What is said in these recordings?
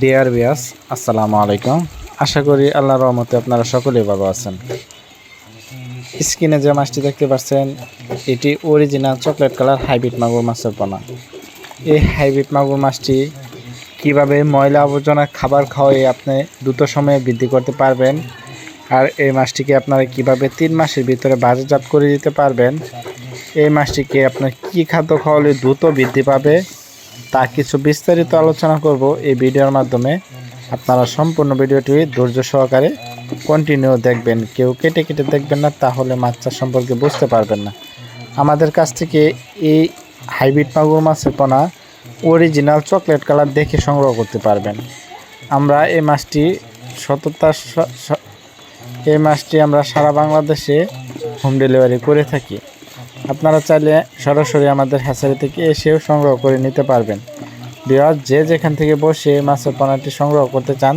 Deer বিয়াস আসসালামু আলাইকুম। আশা করি আল্লাহর রহমতে আপনারা সকলেই ভালো আছেন। স্ক্রিনে যে মাছটি দেখতে পাচ্ছেন, এটি অরিজিনাল চকলেট কালার হাইব্রিড মাগুর মাছের পোনা। এই হাইব্রিড মাগুর মাছটি কীভাবে ময়লা আবর্জনা খাবার খাওয়াই আপনি দ্রুত সময়ে বৃদ্ধি করতে পারবেন, আর এই মাছটিকে আপনারা কীভাবে তিন মাসের ভিতরে বাজারজাত করে দিতে পারবেন, এই মাছটিকে আপনার কি খাদ্য খাওয়ালে দ্রুত বৃদ্ধি পাবে তা কিছু বিস্তারিত আলোচনা করব এই ভিডিওর মাধ্যমে। আপনারা সম্পূর্ণ ভিডিওটি ধৈর্য সহকারে কন্টিনিউ দেখবেন। কেউ কেটে কেটে দেখবেন না, তাহলে মাছ চাষ সম্পর্কে বুঝতে পারবেন না। আমাদের কাছ থেকে এই হাইব্রিড মাগুর মাছের পোনা অরিজিনাল চকলেট কালার দেখে সংগ্রহ করতে পারবেন। আমরা এই মাছটি সততার এই মাছটি আমরা সারা বাংলাদেশে হোম ডেলিভারি করে থাকি। আপনারা চাইলে সরাসরি আমাদের হ্যাচারি থেকে এসেও সংগ্রহ করে নিতে পারবেন। বিরাট যে যেখান থেকে বসে মাছের পোনাটি সংগ্রহ করতে চান,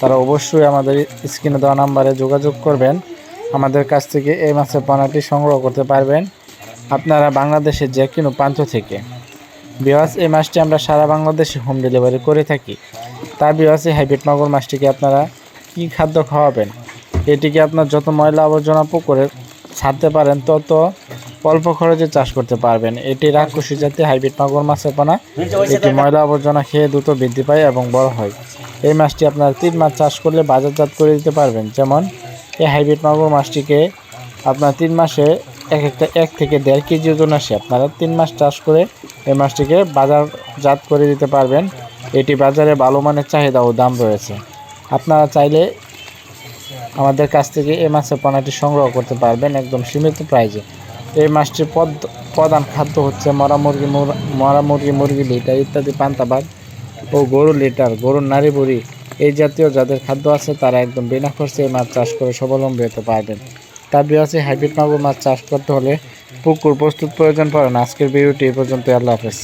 তারা অবশ্যই আমাদের স্ক্রিনে দেওয়া নাম্বারে যোগাযোগ করবেন। আমাদের কাছ থেকে এই মাছের পোনাটি সংগ্রহ করতে পারবেন। আপনারা বাংলাদেশের যে কোনো প্রান্ত থেকে। বিওয়াস এই মাছটি আমরা সারা বাংলাদেশে হোম ডেলিভারি করে থাকি। তার বিওয়াস এই হাইব্রিড মাগুর মাছটিকে আপনারা কী খাদ্য খাওয়াবেন? এটিকে আপনার যত ময়লা আবর্জনা পুকুরে ছাড়তে পারেন, তত অল্প খরচে চাষ করতে পারবেন। এটি রাক্ষসী জাতীয় হাইব্রিড মাগুর মাছের পোনা এটি ময়লা আবর্জনা খেয়ে দ্রুত বৃদ্ধি পায় এবং বড় হয়। এই মাছটি আপনারা তিন মাস চাষ করলে বাজারজাত করে দিতে পারবেন। যেমন, এই হাইব্রিড মাগুর মাছটিকে আপনার তিন মাসে এক একটা এক থেকে দেড় কেজি ওজন আসে। আপনারা তিন মাস চাষ করে এই মাছটিকে বাজারজাত করে দিতে পারবেন। এটি বাজারে ভালো মানের চাহিদা ও দাম রয়েছে। আপনারা চাইলে আমাদের কাছ থেকে এই মাছের পোনাটি সংগ্রহ করতে পারবেন একদম সীমিত প্রাইজে। এই মাছটির পদ, প্রধান খাদ্য হচ্ছে মরা মুরগি মরা মুরগি মুরগি লিটার ইত্যাদি পান্তাবাদ ও গরু লিটার, গরুর নারী বুড়ি। এই জাতীয় যাদের খাদ্য আছে তারা একদম বিনা খরচে মাছ চাষ করে স্বাবলম্বী হতে পারবেন। তার আছে হাইব্রিড মাগুর মাছ চাষ করতে হলে পুকুর প্রস্তুত প্রয়োজন পড়ে না। আজকের ভিডিওটি এ পর্যন্ত আল্লাহ হাফেজ।